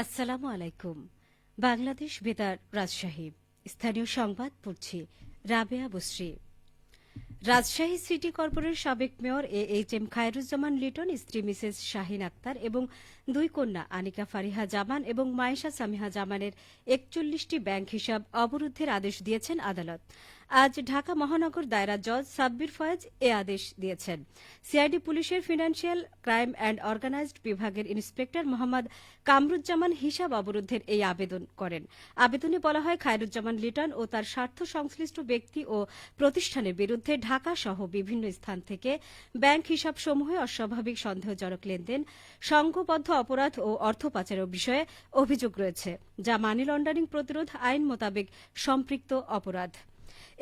আসসালামু আলাইকুম। বাংলাদেশ বেতার রাজশাহী। স্থানীয় সংবাদ পড়ছি রাবেয়া বসরি। রাজশাহী সিটি কর্পোরেশন সাবেক mayor A H M Khairuzzaman Liton, স্ত্রী মিসেস শাহিন আক্তার এবং দুই কন্যা আনিকা ফারিহা জামান এবং মায়েশা সামিহা জামানের একচল্লিশটি ব্যাংক হিসাব অবরুদ্ধের আদেশ দিয়েছেন আদালত। আজ ঢাকা মহানগর দায়রা জজ সাব্বির ফয়েজ এ আদেশ দিয়েছেন। সিআইডি পুলিশের ফিনান্সিয়াল ক্রাইম অ্যান্ড অর্গানাইজড বিভাগের ইন্সপেক্টর মোহাম্মদ কামরুজ্জামান হিসাব অবরুদ্ধের এই আবেদন করেন। আবেদনে বলা হয়, খায়রুজ্জামান লিটন ও তার স্বার্থ সংশ্লিষ্ট ব্যক্তি ও প্রতিষ্ঠানের বিরুদ্ধে ঢাকা সহ বিভিন্ন স্থান থেকে ব্যাংক হিসাব সমূহে অস্বাভাবিক সন্দেহজনক লেনদেন, সংঘবদ্ধ অপরাধ ও অর্থ পাচারের বিষয়ে অভিযোগ রয়েছে, যা মানি লন্ডারিং প্রতিরোধ আইন মোতাবেক সম্পৃক্ত অপরাধ।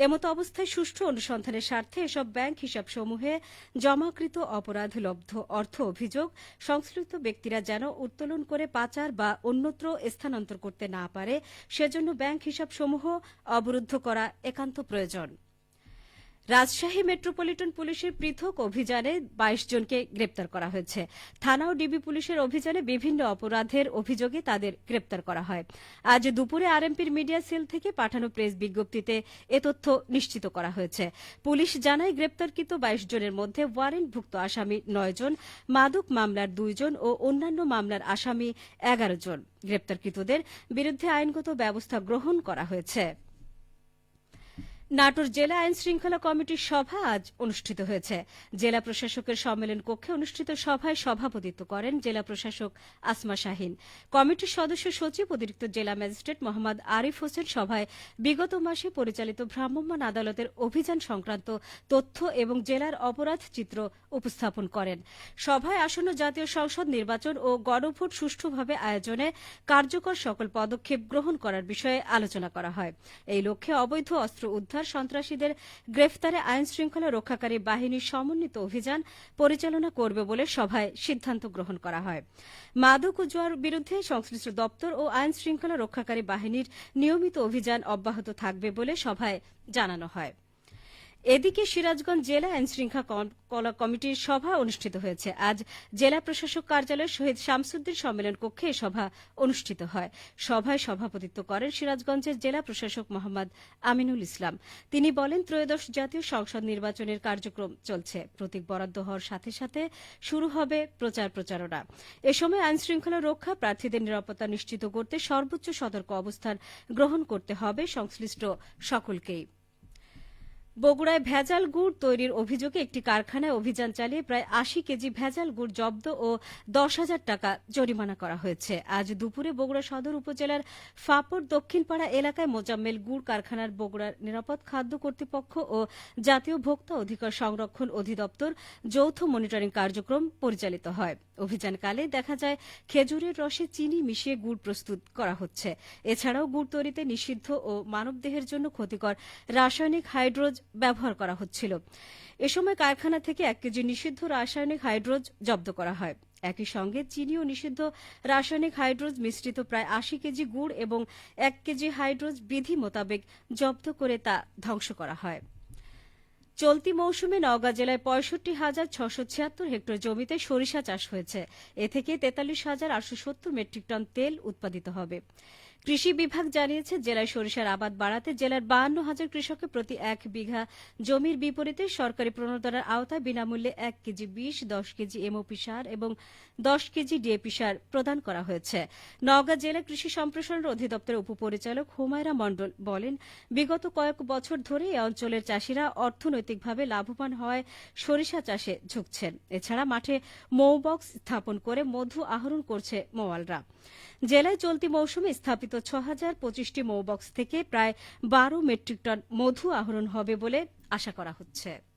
এমতো অবস্থায় সুষ্ঠু অনুসন্ধানের স্বার্থে এসব ব্যাংক হিসাবসমূহে জমাকৃত অপরাধ লব্ধ অর্থ অভিযোগ সংশ্লিষ্ট ব্যক্তিরা যেন উত্তোলন করে পাচার বা অন্যত্র স্থানান্তর করতে না পারে, সেজন্য ব্যাংক হিসাবসমূহ অবরুদ্ধ করা একান্ত প্রয়োজন। রাজশাহী মেট্রোপলিটন পুলিশের পৃথক অভিযানে বাইশ জনকে গ্রেপ্তার করা হয়েছে। থানা ও ডিবি পুলিশের অভিযানে বিভিন্ন অপরাধের অভিযোগে তাদের গ্রেপ্তার করা হয়। আজ দুপুরে আরএমপির মিডিয়া সেল থেকে পাঠানো প্রেস বিজ্ঞপ্তিতে এ তথ্য নিশ্চিত করা হয়েছে। পুলিশ জানায়, গ্রেপ্তারকৃত বাইশ জনের মধ্যে ওয়ারেন্টভুক্ত আসামি নয় জন, মাদক মামলার দুইজন ও অন্যান্য মামলার আসামি এগারো জন। গ্রেপ্তারকৃতদের বিরুদ্ধে আইনগত ব্যবস্থা গ্রহণ করা হয়েছে। নাটোর জেলা আইন শৃঙ্খলা কমিটির সভা আজ অনুষ্ঠিত হয়েছে। জেলা প্রশাসকের সম্মেলন কক্ষে অনুষ্ঠিত সভায় সভাপতিত্ব করেন জেলা প্রশাসক আসমা শাহিন। কমিটির সদস্য সচিব অতিরিক্ত জেলা ম্যাজিস্ট্রেট মোহাম্মদ আরিফ হোসেন সভায় বিগত মাসে পরিচালিত ভ্রাম্যমাণ আদালতের অভিযান সংক্রান্ত তথ্য এবং জেলার অপরাধ চিত্র উপস্থাপন করেন। সভায় আসন্ন জাতীয় সংসদ নির্বাচন ও গণভোট সুষ্ঠুভাবে আয়োজনে কার্যকর সকল পদক্ষেপ গ্রহণ করার বিষয়ে আলোচনা করা হয়। এই লক্ষ্যে অবৈধ অস্ত্র উদ্ধার সন্ত্রাসীদের গ্রেফতারে আইন শৃঙ্খলা রক্ষাকারী বাহিনীর সমন্বিত অভিযান পরিচালনা করবে বলে সভায় সিদ্ধান্ত গ্রহণ করা হয়। মাদক ও জোয়ার বিরুদ্ধে সংশ্লিষ্ট দপ্তর ও আইন শৃঙ্খলা রক্ষাকারী বাহিনীর নিয়মিত অভিযান অব্যাহত থাকবে বলে সভায় জানানো হয়। এদিকে সিরাজগঞ্জ জেলা আইন শৃঙ্খলা কমিটির সভা অনুষ্ঠিত হয়েছে। আজ জেলা প্রশাসক কার্যালয় শহীদ শামসুদ্দিন সম্মেলন কক্ষে এ সভা অনুষ্ঠিত হয়। সভায় সভাপতিত্ব করেন সিরাজগঞ্জের জেলা প্রশাসক মোহাম্মদ আমিনুল ইসলাম। তিনি বলেন, ত্রয়োদশ জাতীয় সংসদ নির্বাচনের কার্যক্রম চলছে। প্রতীক বরাদ্দ হওয়ার সাথে সাথে শুরু হবে প্রচার প্রচারণা। এ সময় আইন শৃঙ্খলা রক্ষা প্রার্থীদের নিরাপত্তা নিশ্চিত করতে সর্বোচ্চ সতর্ক অবস্থান গ্রহণ করতে হবে সংশ্লিষ্ট সকলকেই। বগুড়ায় ভেজাল গুড় তৈরির অভিযোগে একটি কারখানায় অভিযান চালিয়ে প্রায় আশি কেজি ভেজাল গুড় জব্দ ও দশ হাজার টাকা জরিমানা করা হয়েছে। আজ দুপুরে বগুড়া সদর উপজেলার ফাপড় দক্ষিণপাড়া এলাকায় মোজাম্মেল গুড় কারখানার বগুড়ার নিরাপদ খাদ্য কর্তৃপক্ষ ও জাতীয় ভোক্তা অধিকার সংরক্ষণ অধিদপ্তর যৌথ মনিটরিং কার্যক্রম পরিচালিত হয়। অভিযানকালে দেখা যায়, খেজুরের রসে চিনি মিশিয়ে গুড় প্রস্তুত করা হচ্ছে। এছাড়াও গুড় তৈরিতে নিষিদ্ধ ও মানবদেহের জন্য ক্ষতিকর রাসায়নিক হাইড্রোজ ব্যবহার করা হচ্ছিল। এ সময় কারখানা থেকে এক কেজি নিষিদ্ধ রাসায়নিক হাইড্রোজ জব্দ করা হয়। একই সঙ্গে চিনি ও নিষিদ্ধ রাসায়নিক হাইড্রোজ মিশ্রিত প্রায় আশি কেজি গুড় এবং এক কেজি হাইড্রোজ বিধি মোতাবেক জব্দ করে তা ধ্বংস করা হয়। চলতি মৌসুমে নওগাঁ জেলায় পঁয়ষট্টি হাজার ছশো ছিয়াত্তর হেক্টর জমিতে সরিষা চাষ হয়েছে। এ থেকে তেতাল্লিশ হাজার আটশো সত্তর মেট্রিক টন তেল উৎপাদিত হবে। কৃষি বিভাগ জানিয়েছে, জেলায় সরিষার আবাদ বাড়াতে জেলার বাহান্ন হাজার কৃষককে প্রতি এক বিঘা জমির বিপরীতে সরকারি প্রণোদনার আওতায় বিনামূল্যে এক কেজি বিশ দশ কেজি এমওপি সার এবং দশ কেজি ডিএপি সার প্রদান করা হয়েছে। নওগাঁ জেলা কৃষি সম্প্রসারণ অধিদপ্তরের উপপরিচালক হুমায়রা মণ্ডল বলেন, বিগত কয়েক বছর ধরে এই অঞ্চলের চাষিরা অর্থনৈতিকভাবে লাভবান হওয়ায় সরিষা চাষে ঝুঁকছেন। এছাড়া মাঠে মৌবক্স স্থাপন করে মধু আহরণ করছে মোয়ালরা। জেলায় চলতি মৌসুমে স্থাপিত ছ হাজার পঁচিশটি মৌবক্স থেকে প্রায় বারো মেট্রিক টন মধু আহরণ হবে বলে আশা করা হচ্ছে।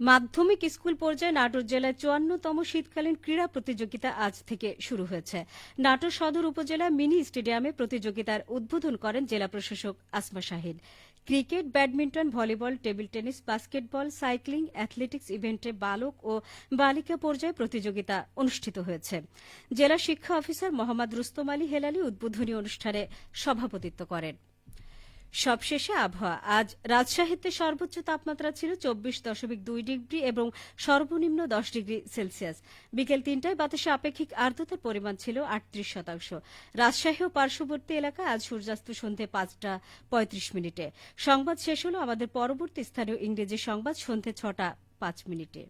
মাধ্যমিক স্কুল পর্যায়ে নাটোর জেলায় চুয়ান্নতম শীতকালীন ক্রীড়া প্রতিযোগিতা আজ থেকে শুরু হয়েছে। নাটোর সদর উপজেলা মিনি স্টেডিয়ামে প্রতিযোগিতার উদ্বোধন করেন জেলা প্রশাসক Asma Shahin. Cricket, badminton, volleyball, table tennis, basketball, cycling, athletics ইভেন্টে বালক ও বালিকা পর্যায়ে প্রতিযোগিতা অনুষ্ঠিত হয়েছে। জেলা শিক্ষা অফিসার মোহাম্মদ রুস্তম আলী হেলালি উদ্বোধনী অনুষ্ঠানে সভাপতিত্ব করেন। সবশেষে আবহাওয়া। আজ রাজশাহীতে সর্বোচ্চ তাপমাত্রা ছিল চব্বিশ দশমিক দুই ডিগ্রি এবং সর্বনিম্ন দশ ডিগ্রি সেলসিয়াস। বিকেল তিনটায় বাতাসে আপেক্ষিক আর্দ্রতার পরিমাণ ছিল আটত্রিশ শতাংশ। রাজশাহী ও পার্শ্ববর্তী এলাকায় আজ সূর্যাস্ত সন্ধে পাঁচটা পঁয়ত্রিশ মিনিটে। সংবাদ শেষ হল আমাদের পরবর্তী স্থানীয় ইংরেজি সংবাদ সন্ধে ছটা পাঁচ মিনিটে।